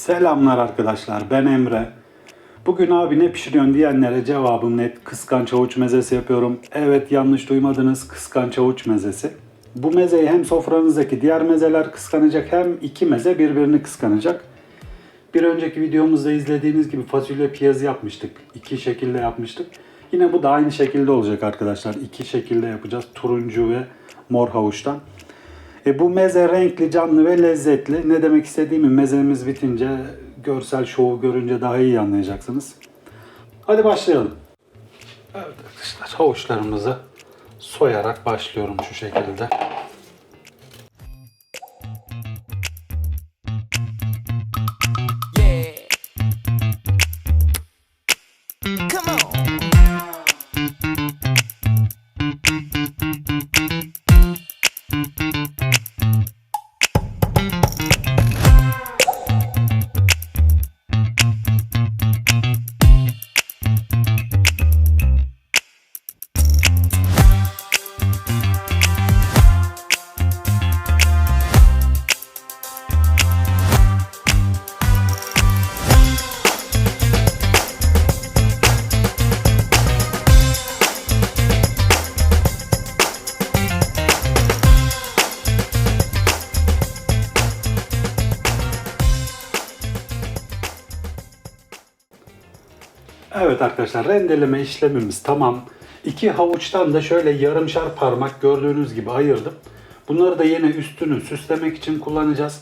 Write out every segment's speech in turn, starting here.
Selamlar arkadaşlar ben Emre. Bugün abi ne pişiriyorsun diyenlere cevabım net kıskanç havuç mezesi yapıyorum. Evet yanlış duymadınız kıskanç havuç mezesi. Bu mezeyi hem sofranızdaki diğer mezeler kıskanacak hem iki meze birbirini kıskanacak. Bir önceki videomuzda izlediğiniz gibi fasulye piyazı yapmıştık. İki şekilde yapmıştık. Yine bu da aynı şekilde olacak arkadaşlar. İki şekilde yapacağız. Turuncu ve mor havuçtan. E bu meze renkli, canlı ve lezzetli. Ne demek istediğimi mezemiz bitince görsel şovu görünce daha iyi anlayacaksınız. Hadi başlayalım. Evet arkadaşlar havuçlarımızı soyarak başlıyorum şu şekilde. Evet arkadaşlar rendeleme işlemimiz tamam. İki havuçtan da şöyle yarımşar parmak gördüğünüz gibi ayırdım. Bunları da yine üstünü süslemek için kullanacağız.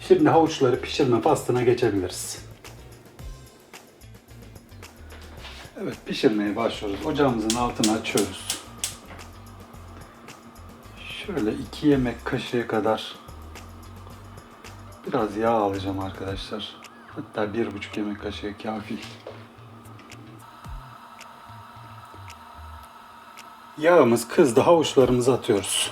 Şimdi havuçları pişirme pastına geçebiliriz. Evet pişirmeye başlıyoruz. Ocağımızın altını açıyoruz. Şöyle iki yemek kaşığı kadar biraz yağ alacağım arkadaşlar. Hatta bir buçuk yemek kaşığı kafi. Yağımız kızdı. Havuçlarımızı atıyoruz.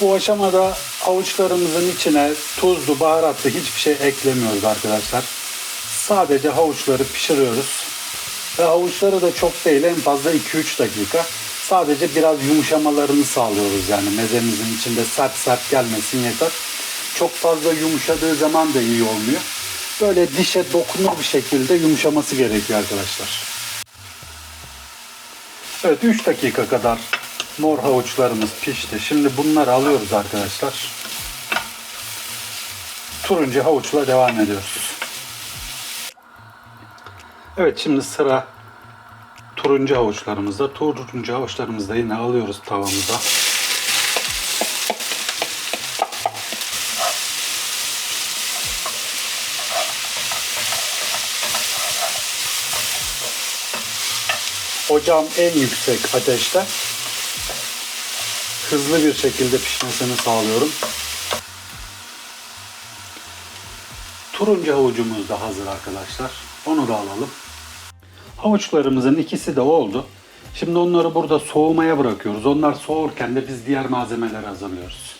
Bu aşamada havuçlarımızın içine tuzlu, baharatlı hiçbir şey eklemiyoruz arkadaşlar. Sadece havuçları pişiriyoruz. Ve havuçları da çok değil en fazla 2-3 dakika. Sadece biraz yumuşamalarını sağlıyoruz yani mezemizin içinde sert sert gelmesin yeter. Çok fazla yumuşadığı zaman da iyi olmuyor. Böyle dişe dokunur bir şekilde yumuşaması gerekiyor arkadaşlar. Evet 3 dakika kadar mor havuçlarımız pişti. Şimdi bunları alıyoruz arkadaşlar. Turuncu havuçla devam ediyoruz. Evet şimdi sıra turuncu havuçlarımızda. Turuncu havuçlarımızı da yine alıyoruz tavamıza. Ocağın en yüksek ateşte hızlı bir şekilde pişmesini sağlıyorum. Turuncu havucumuz da hazır arkadaşlar. Onu da alalım. Havuçlarımızın ikisi de oldu. Şimdi onları burada soğumaya bırakıyoruz. Onlar soğurken de biz diğer malzemeleri hazırlıyoruz.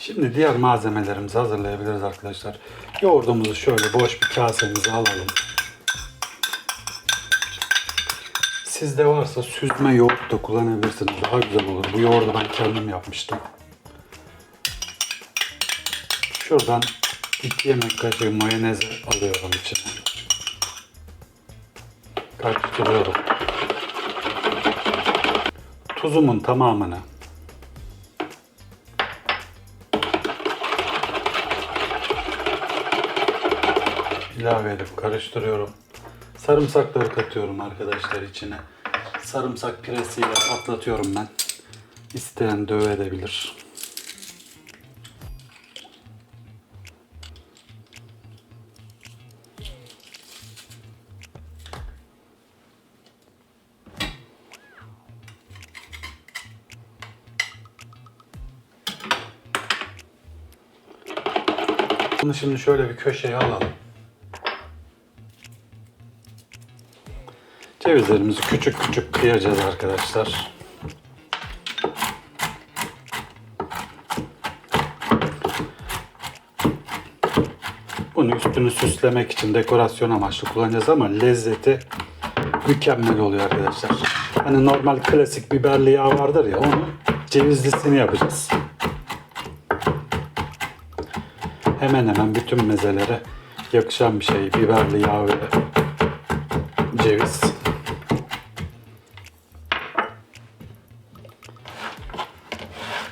Şimdi diğer malzemelerimizi hazırlayabiliriz arkadaşlar. Yoğurdumuzu şöyle boş bir kasemize alalım. Sizde varsa süzme yoğurt da kullanabilirsiniz. Daha güzel olur. Bu yoğurdu ben kendim yapmıştım. Şuradan 2 yemek kaşığı mayonez alıyorum içine. Karıştırıyorum. Tuzumun tamamını ilave edip karıştırıyorum. Sarımsakları katıyorum arkadaşlar içine. Sarımsak piresiyle patlatıyorum ben. İsteyen döve edebilir. Şimdi şöyle bir köşeye alalım. Cevizlerimizi küçük küçük kıyacağız arkadaşlar. Bunu üstünü süslemek için dekorasyon amaçlı kullanacağız ama lezzeti mükemmel oluyor arkadaşlar. Hani normal klasik biberli yağ vardır ya onun cevizlisini yapacağız. Hemen hemen bütün mezelere yakışan bir şey. Biberli yağ ve ceviz.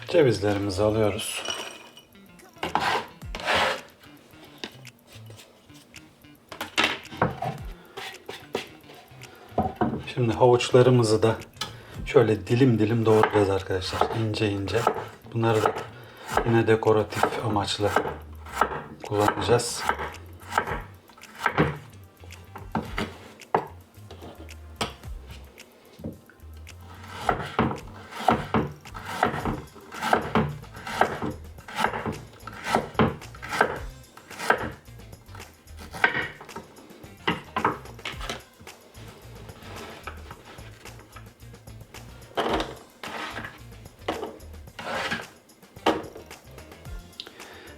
Cevizlerimizi alıyoruz. Şimdi havuçlarımızı da şöyle dilim dilim doğrayacağız arkadaşlar. ince ince. Bunları da yine dekoratif amaçlı kullanacağız.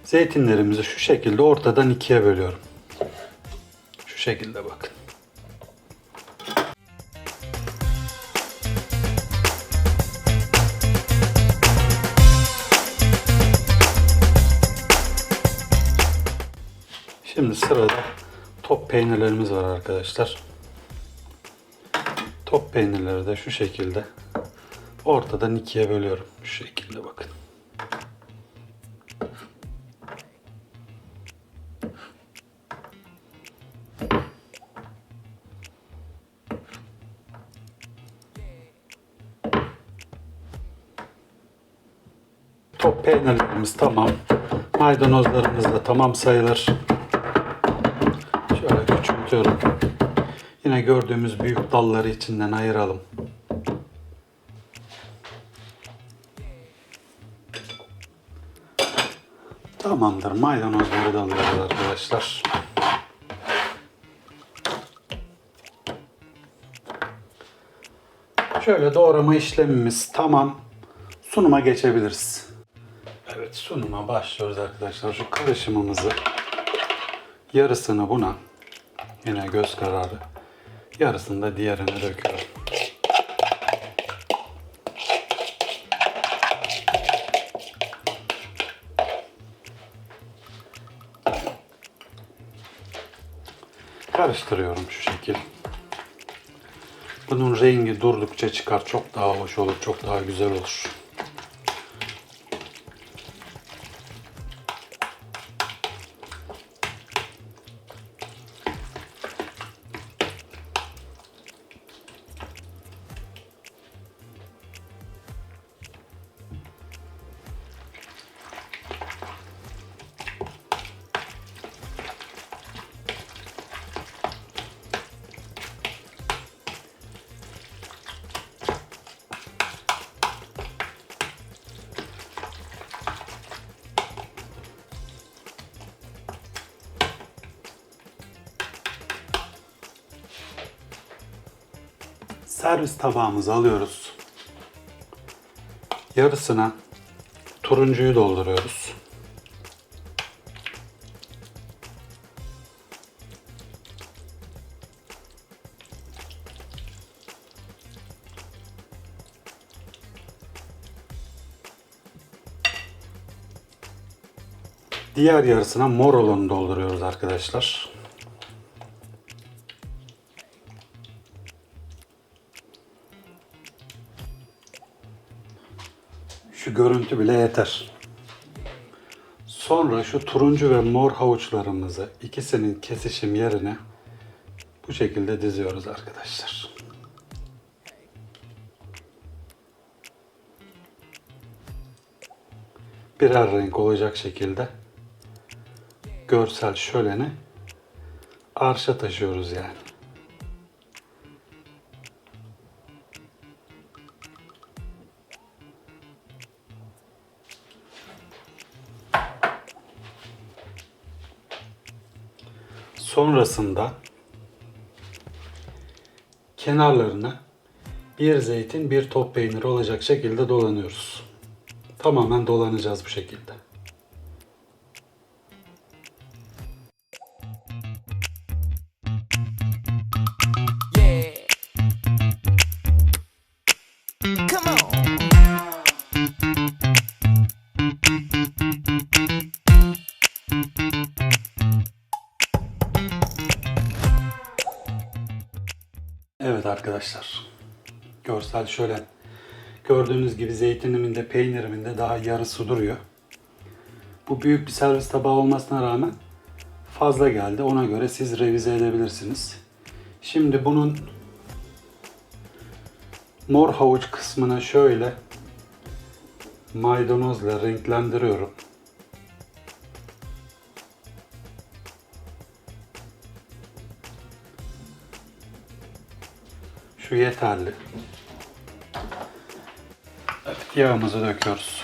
Zeytinlerimizi şu şekilde ortadan ikiye bölüyorum. Şu şekilde bakın. Şimdi sırada top peynirlerimiz var arkadaşlar. Top peynirleri de şu şekilde ortadan ikiye bölüyorum. Şu şekilde bakın. Peynirlerimiz tamam. Maydanozlarımız da tamam sayılır. Şöyle küçültüyorum. Yine gördüğümüz büyük dalları içinden ayıralım. Tamamdır. Maydanozları da alıyoruz arkadaşlar. Şöyle doğrama işlemimiz tamam. Sunuma geçebiliriz. Evet sunuma başlıyoruz arkadaşlar. Şu karışımımızı yarısını buna yine göz kararı yarısını da diğerine döküyorum. Karıştırıyorum şu şekil. Bunun rengi durdukça çıkar. Çok daha hoş olur. Çok daha güzel olur. Servis tabağımızı alıyoruz. Yarısına turuncuyu dolduruyoruz. Diğer yarısına mor olanı dolduruyoruz arkadaşlar. Şu görüntü bile yeter. Sonra şu turuncu ve mor havuçlarımızı ikisinin kesişim yerine bu şekilde diziyoruz arkadaşlar. Birer renk olacak şekilde görsel şöleni arşa taşıyoruz yani. Sonrasında kenarlarına bir zeytin bir top peyniri olacak şekilde dolanıyoruz. Tamamen dolanacağız bu şekilde. Arkadaşlar. Görsel şölen. Gördüğünüz gibi zeytinimin de daha yarısı duruyor. Bu büyük bir servis tabağı olmasına rağmen fazla geldi. Ona göre siz revize edebilirsiniz. Şimdi bunun mor havuç kısmını şöyle maydanozla renklendiriyorum. Şu yeterli. Evet, yağımızı döküyoruz.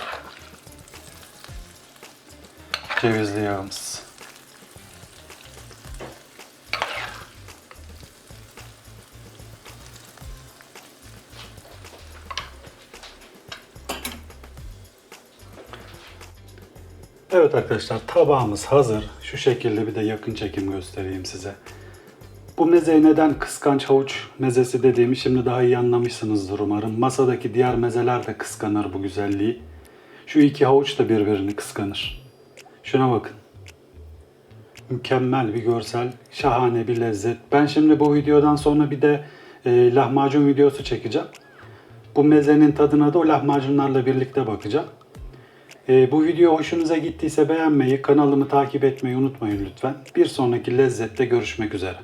Cevizli yağımız. Evet arkadaşlar tabağımız hazır. Şu şekilde bir de yakın çekim göstereyim size. Bu mezeye neden kıskanç havuç mezesi dediğimi şimdi daha iyi anlamışsınızdır umarım. Masadaki diğer mezeler de kıskanır bu güzelliği. Şu iki havuç da birbirini kıskanır. Şuna bakın. Mükemmel bir görsel, şahane bir lezzet. Ben şimdi bu videodan sonra bir de e, lahmacun videosu çekeceğim. Bu mezenin tadına da o lahmacunlarla birlikte bakacağım. E, bu video hoşunuza gittiyse beğenmeyi, kanalımı takip etmeyi unutmayın lütfen. Bir sonraki lezzette görüşmek üzere.